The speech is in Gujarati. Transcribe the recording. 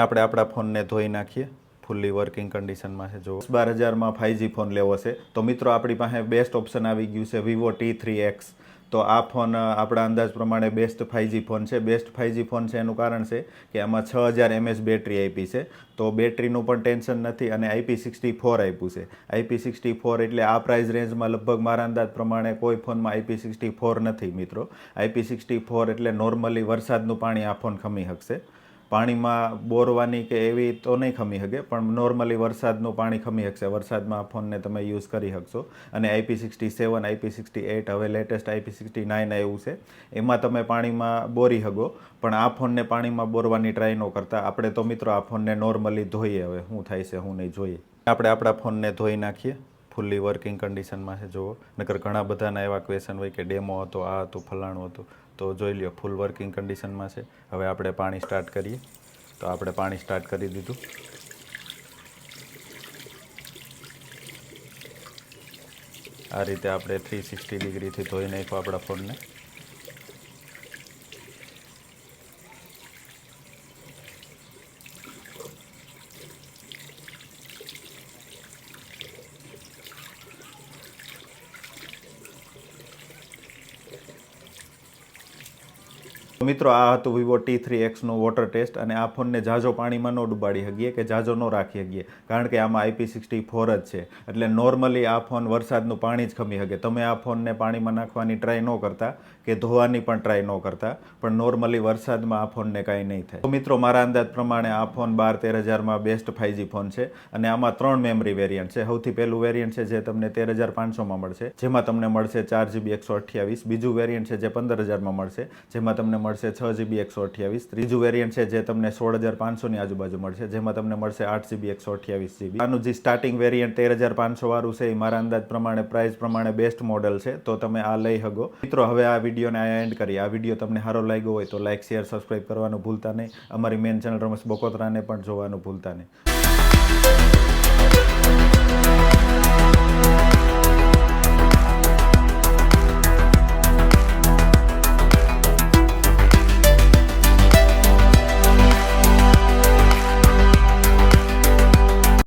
આપણે આપણા ફોનને ધોઈ નાખીએ. ફૂલ્લી વર્કિંગ કન્ડિશનમાં છે. જો બાર હજારમાં ફાઇવજી ફોન લેવો છે, તો મિત્રો આપણી પાસે બેસ્ટ ઓપ્શન આવી ગયું છે વિવો ટી થ્રી એક્સ તો આ ફોન આપણા અંદાજ પ્રમાણે બેસ્ટ ફાઇવજી ફોન છે. બેસ્ટ ફાઇવજી ફોન છે એનું કારણ છે કે આમાં છ હજાર એમએચ બેટરી આપી છે. તો બેટરીનું પણ ટેન્શન નથી અને આઈપી સિક્સટી ફોર આપ્યું છે. આઈપી સિક્સટી ફોર એટલે આ પ્રાઇસ રેન્જમાં લગભગ મારા અંદાજ પ્રમાણે કોઈ ફોનમાં આઈપી સિક્સટી ફોર નથી મિત્રો. આઈપી સિક્સટી ફોર એટલે નોર્મલી વરસાદનું પાણી આ ફોન ખમી શકશે. પાણીમાં બોરવાની કે એવી તો નહીં ખમી શકે, પણ નોર્મલી વરસાદનું પાણી ખમી શકશે. વરસાદમાં ફોનને તમે યુઝ કરી શકશો. અને IP sixty seven IP sixty eight હવે લેટેસ્ટ આઈપી સિક્સટી નાઇન આવ્યું છે. એમાં તમે પાણીમાં બોરી શકો, પણ આ ફોનને પાણીમાં બોરવાની ટ્રાય ન કરતા. આપણે તો મિત્રો આ ફોનને નોર્મલી ધોઈએ હવે. શું થાય છે, શું નહીં જોઈએ. આપણે આપણા ફોનને ધોઈ નાખીએ. ફૂલ્લી વર્કિંગ કન્ડિશનમાં છે, જુઓ. નકર ઘણા બધાના એવા ક્વેશ્ચન હોય કે ડેમો હતો, આ હતું, ફલાણું હતું. તો જોઈ લ્યો ફૂલ વર્કિંગ કન્ડિશનમાં છે. હવે આપણે પાણી સ્ટાર્ટ કરીએ. તો આપણે પાણી સ્ટાર્ટ કરી દીધું. આ રીતે આપણે થ્રી સિક્સટી ડિગ્રીથી ધોઈ નાખ્યો આપણા ફોનને. મિત્રો, આ હતું વિવો ટી થ્રી એક્સનું વોટર ટેસ્ટ અને આ ફોનને ઝાઝો પાણીમાં ન ડુબાડી શકીએ કે ઝાઝો ન રાખી શકીએ, કારણ કે આમાં આઈપી સિક્સટી ફોર જ છે. એટલે નોર્મલી આ ફોન વરસાદનું પાણી જ ખમી શકે. તમે આ ફોનને પાણીમાં નાખવાની ટ્રાય ન કરતા કે ધોવાની પણ ટ્રાય ન કરતા, પણ નોર્મલી વરસાદમાં આ ફોનને કાંઈ નહીં થાય. તો મિત્રો, મારા અંદાજ પ્રમાણે આ ફોન બાર તેર હજારમાં બેસ્ટ ફાઇવજી ફોન છે અને આમાં ત્રણ મેમરી વેરિયન્ટ છે. સૌથી પહેલું વેરિયન્ટ છે જે તમને તેર હજાર પાંચસોમાં મળશે, જેમાં તમને મળશે ચાર જીબી એકસો અઠ્યાવીસ. બીજું વેરિયન્ટ છે જે પંદર હજારમાં મળશે, જેમાં તમને મળશે છ જીબી એકસો અઠ્યાવીસ. ત્રીજું વેરિયન્ટ છે જે તમને સોળ હજાર પાંચસોની આજુબાજુ મળશે, જેમાં તમને મળશે આઠ જીબી એકસો અઠ્યાવીસ જીબી આનું જે સ્ટાર્ટિંગ વેરિયન્ટ તેર હજાર પાંચસો વાળું છે, એ મારા અંદાજ પ્રમાણે પ્રાઇસ પ્રમાણે બેસ્ટ મોડલ છે, તો તમે આ લઈ શકો. મિત્રો, હવે આ વિડીયોને આ એન્ડ કરીએ. આ વીડિયો તમને સારો લાગ્યો હોય તો લાઇક શેર સબસ્ક્રાઇબ કરવાનું ભૂલતા નહીં. અમારી મેન ચેનલ રમેશ બકોત્રાને પણ જોવાનું ભૂલતા નહીં.